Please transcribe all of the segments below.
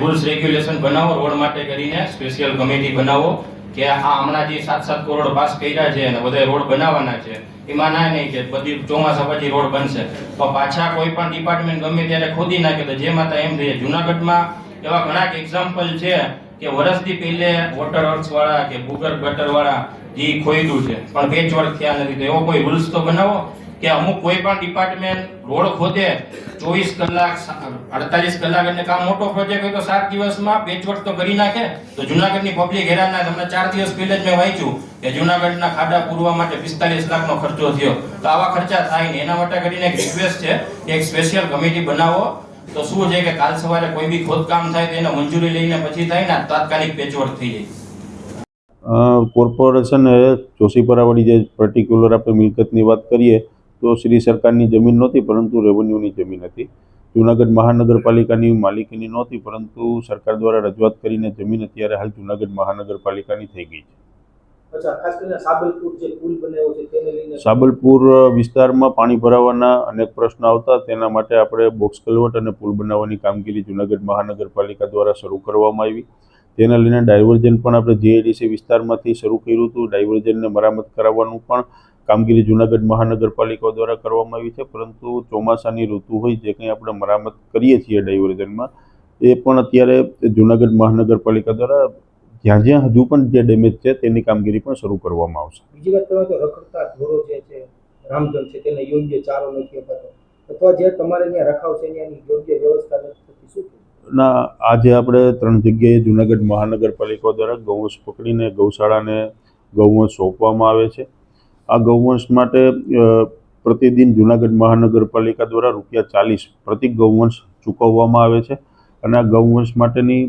Rules regulation બનાવો, road માટે કરીને સ્પેશિયલ કમિટી બનાવો કે આ હમણાં જે સાત સાત કરોડ પાસ કર્યા છે અને બધા રોડ બનાવવાના છે, એમાં ના નહીં કે બધી ચોમાસા પછી રોડ બનશે. તો પાછા કોઈ પણ ડિપાર્ટમેન્ટ ગમે ત્યારે ખોદી નાખે તો જે માતા એમ થઈ જુનાગઢમાં એવા ઘણા એક્ઝામ્પલ છે કે વર્ષથી પહેલે વોટર અર્થ વાળા કે ભૂગર્ભ ગટર વાળા જે ખોઈદું છે. પણ પેચવર્ક થયા નથી. તો એવો કોઈ રૂલ્સ તો બનાવો? કે અમુક કોઈ પણ ડિપાર્ટમેન્ટ રોડ ખોદે, ચોવીસ કલાક, અડતાલીસ કલાક એટલે કામ મોટો પ્રોજેક્ટ હોય તો સાત દિવસમાં પેચવર્ક તો કરી નાખે. તો જુનાગઢની પબ્લિક હેરાન ના તમને ચાર દિવસ પહેલે જ મેં વાંચ્યું કે જુનાગઢના ખાડા પૂરવા માટે પિસ્તાલીસ લાખનો ખર્ચો થયો. તો આવા ખર્ચા થાય ને એના માટે કરીને એક રિક્વેસ્ટ છે કે એક સ્પેશિયલ કમિટી બનાવો. તો શું છે કે કાલ સવારે કોઈ બી ખોદકામ થાય તો એને મંજૂરી લઈને પછી થાય ને તાત્કાલિક પેચવર્ક થઈ જાય. કોર્પોરેશન ચોસીપરાવાળી જે પર્ટિક્યુલર આપણે મિલકતની વાત કરીએ તો શ્રી સરકારની જમીન નહોતી પરંતુ રેવન્યુની જમીન હતી. જુનાગઢ મહાનગરપાલિકાની માલિકીની નહોતી પરંતુ સરકાર દ્વારા રજૂઆત કરીને જમીન અત્યારે હાલ જુનાગઢ મહાનગરપાલિકાની થઈ ગઈ છે. સાબલપુર વિસ્તારમાં પાણી ભરાવાના અનેક પ્રશ્નો આવતા તેના માટે આપણે બોક્સ કલવટ અને પુલ બનાવવાની કામગીરી જુનાગઢ મહાનગરપાલિકા દ્વારા શરૂ કરવામાં આવી. તેના લઈને ડાયવર્જન પણ આપણે જીઆઈડીસી વિસ્તારમાંથી શરૂ કર્યું હતું ડાયવર્જનને મરામત કરાવવાનું પણ કામગીરી જુનાગઢ મહાનગરપાલિકા દ્વારા કરવામાં આવી છે પરંતુ ચોમાસાની ઋતુ હોય જે કંઈ આપણે મરામત કરીએ છીએ ડાયવર્ઝનમાં એ પણ અત્યારે જુનાગઢ મહાનગરપાલિકા દ્વારા જ્યાં જ્યાં હજુ પણ જે ડેમેજ છે તેની કામગીરી પણ શરૂ કરવામાં આવશે. બીજી વાત તમે તો રખડતા ઢોરો જે છે રામજન છે તેને યોગ્ય ચારો નથી અપાતો. અથવા જે તમારે ત્યાં રખાવ છે એની યોગ્ય વ્યવસ્થા નથી થતી શું ના આજે આપણે ત્રણ જગ્યાએ જુનાગઢ મહાનગરપાલિકા દ્વારા ગૌવંશ પકડીને ગૌશાળાને ગૌવંશ સોંપવામાં આવે છે. આ ગૌવંશ માટે પ્રતિદિન જુનાગઢ મહાનગરપાલિકા દ્વારા રૂપિયા ચાલીસ પ્રતિ ગૌવંશ ચૂકવવામાં આવે છે. અને આ ગૌવંશ માટેની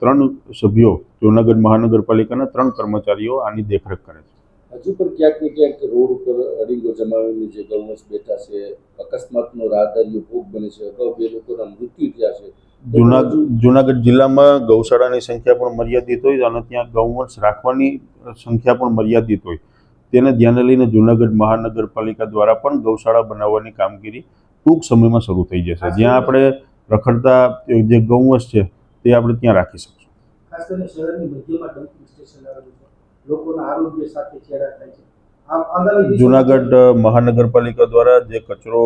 ત્રણ સભ્યો જુનાગઢ મહાનગરપાલિકાના ત્રણ કર્મચારીઓ આની દેખરેખ કરે છે. હજુ પણ ક્યાંક ને ક્યાંક રોડ ઉપર અડીંગો જમાવીને જે ગૌવંશ બેઠા છે અકસ્માતનો રાહદારીઓ ભોગ બને છે અગાઉ બે લોકોના મૃત્યુ થયા છે. જુનાગઢ જુનાગઢ જિલ્લામાં ગૌશાળાની સંખ્યા પણ મર્યાદિત હોય અને ત્યાં ગૌવંશ રાખવાની સંખ્યા પણ મર્યાદિત હોય. તેને ધ્યાને લઈને જુનાગઢ મહાનગરપાલિકા દ્વારા પણ ગૌશાળા બનાવવાની કામગીરી ટૂંક સમયમાં શરૂ થઈ જશે. જ્યાં આપણે રખડતા જે ગૌવંશ છે તે આપણે ત્યાં રાખી શકીશું. ખાસ કરીને શહેરની મધ્યમાં ડમ્પિંગ સ્ટેશન લોકોના આરોગ્ય સાથે ચેડા થાય છે. આમ આગામી દિવસોમાં જુનાગઢ મહાનગરપાલિકા દ્વારા જે કચરો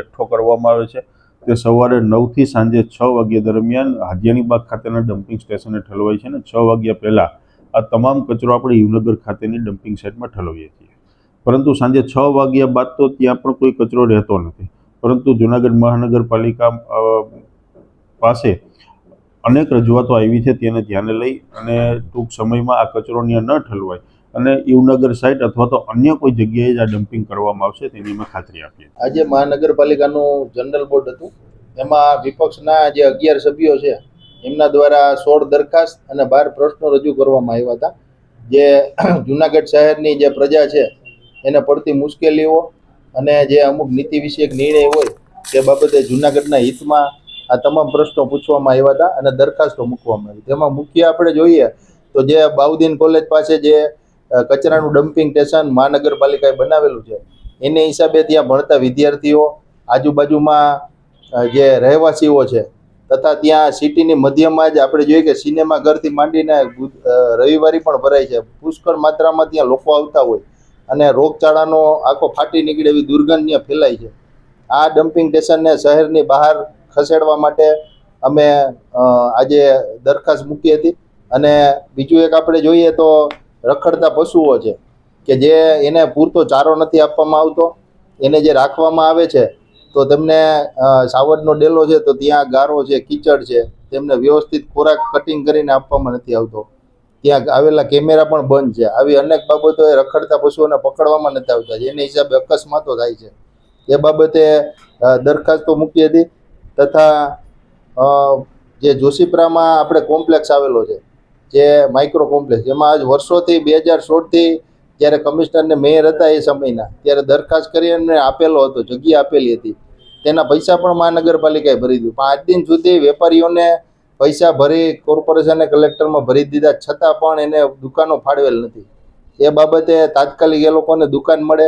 એકઠો કરવામાં આવે છે તે સવારે નવથી સાંજે છ વાગ્યા દરમિયાન હાદિયાની બાગ ખાતેના ડમ્પિંગ સ્ટેશને ઠલવાય છે ને છ વાગ્યા પહેલાં આ તમામ કચરો આપણે યુવનગર ખાતેની ડમ્પિંગ સાઇટમાં ઠલવીએ છીએ. પરંતુ સાંજે છ વાગ્યા બાદ તો ત્યાં પણ કોઈ કચરો રહેતો નથી. પરંતુ જૂનાગઢ મહાનગરપાલિકા પાસે અનેક રજૂઆતો આવી છે તેને ધ્યાને લઈ અને ટૂંક સમયમાં આ કચરો ત્યાં ન ઠલવાય. અને યુવનગર સાઇટ અથવા તો અન્ય કોઈ જગ્યાએ જ આ ડમ્પિંગ કરવામાં આવશે તેની અમે ખાતરી આપીએ આજે મહાનગરપાલિકાનું જનરલ બોર્ડ હતું. એમાં વિપક્ષના જે અગિયાર સભ્યો છે એમના દ્વારા સોળ દરખાસ્ત અને બાર પ્રશ્નો રજૂ કરવામાં આવ્યા હતા. જે જુનાગઢ શહેરની જે પ્રજા છે, એને પડતી મુશ્કેલીઓ અને જે અમુક નીતિ વિષયક નિર્ણય હોય, તે બાબતે જુનાગઢના હિતમાં આ તમામ પ્રશ્નો પૂછવામાં આવ્યા હતા અને દરખાસ્તો મૂકવામાં આવી. તેમાં મુખ્ય આપણે જોઈએ તો જે બાઉદ્દીન કોલેજ પાસે જે કચરાનું ડમ્પિંગ સ્ટેશન મહાનગરપાલિકાએ બનાવેલું છે, એને હિસાબે ત્યાં ભણતા વિદ્યાર્થીઓ આજુબાજુમાં જે રહેવાસીઓ છે તથા ત્યાં સિટીની મધ્યમાં જ આપણે જોઈએ કે સિનેમા ઘરથી માંડીને રવિવારી પણ ભરાય છે. પુષ્કળ માત્રામાં ત્યાં લોકો આવતા હોય અને રોગચાળાનો આખો ફાટી નીકળે એવી દુર્ગંધ ત્યાં ફેલાય છે. આ ડમ્પિંગ સ્ટેશનને શહેરની બહાર ખસેડવા માટે અમે આજે દરખાસ્ત મૂકી હતી. અને બીજું એક આપણે જોઈએ તો રખડતા પશુઓ છે, કે જે એને પૂરતો ચારો નથી આપવામાં આવતો. એને જે રાખવામાં આવે છે તો તેમને સાવરનો ડેલો છે તો ત્યાં ગારો છે, કીચડ છે, તેમને વ્યવસ્થિત ખોરાક કટિંગ કરીને આપવામાં નથી આવતો. ત્યાં આવેલા કેમેરા પણ બંધ છે. આવી અનેક બાબતો રખડતા પશુઓને પકડવામાં નથી આવતા, જેને હિસાબે અકસ્માતો થાય છે. એ બાબતે દરખાસ્તો મૂકી હતી તથા જે જોશીપરામાં આપણે કોમ્પ્લેક્સ આવેલો છે, જે માઇક્રો કોમ્પ્લેક્સ એમાં આજ વર્ષોથી, બે હજાર સોળથી જ્યારે કમિશનરને મેયર હતા એ સમયના, ત્યારે દરખાસ્ત કરી અને આપેલો હતો, જગ્યા આપેલી હતી. તેના પૈસા પણ મહાનગરપાલિકાએ ભરી દીધું. આજ દિન સુધી વેપારીઓને પૈસા ભરી, કોર્પોરેશને કલેક્ટરમાં ભરી દીધા, છતાં પણ એને દુકાનો ફાળવેલ નથી. એ બાબતે તાત્કાલિક એ લોકોને દુકાન મળે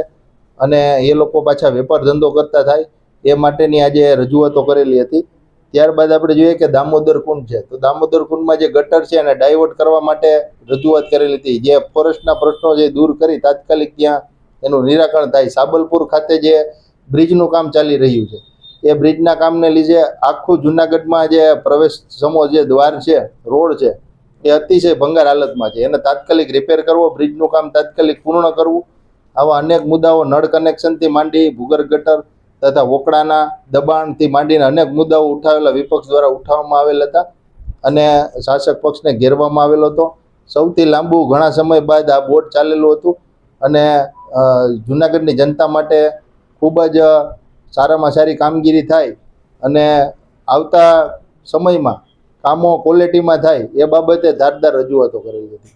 અને એ લોકો પાછા વેપાર ધંધો કરતા થાય. એ માટેની આજે રજૂઆતો કરેલી હતી. ત્યારબાદ આપણે જોઈએ કે દામોદર કુંડ છે. તો દામોદર કુંડમાં જે ગટર છે એને ડાયવર્ટ કરવા માટે રજૂઆત કરેલી હતી. જે ફોરેસ્ટના પ્રશ્નો જે દૂર કરી તાત્કાલિક ત્યાં એનું નિરાકરણ થાય. સાબલપુર ખાતે જે બ્રિજનું કામ ચાલી રહ્યું છે. એ બ્રિજના કામને લીધે આખું જુનાગઢમાં જે પ્રવેશ સમો જે દ્વાર છે, રોડ છે, એ અતિશય ભંગાર હાલતમાં છે. એને તાત્કાલિક રિપેર કરવો બ્રિજનું કામ તાત્કાલિક પૂર્ણ કરવું, આવા અનેક મુદ્દાઓ નળ કનેક્શનથી માંડી, ભૂગર્ભ ગટર તથા વોકડાના દબાણથી માંડીને અનેક મુદ્દાઓ ઉઠાવેલા વિપક્ષ દ્વારા ઉઠાવવામાં આવેલા હતા અને શાસક પક્ષને ઘેરવામાં આવેલો હતો. સૌથી લાંબુ ઘણા સમય બાદ આ બોટ ચાલેલું હતું અને જૂનાગઢની જનતા માટે ખૂબ જ સારામાં સારી કામગીરી થાય અને આવતા સમયમાં કામો ક્વોલિટીમાં થાય એ બાબતે ધારદાર રજૂઆતો કરેલી હતી.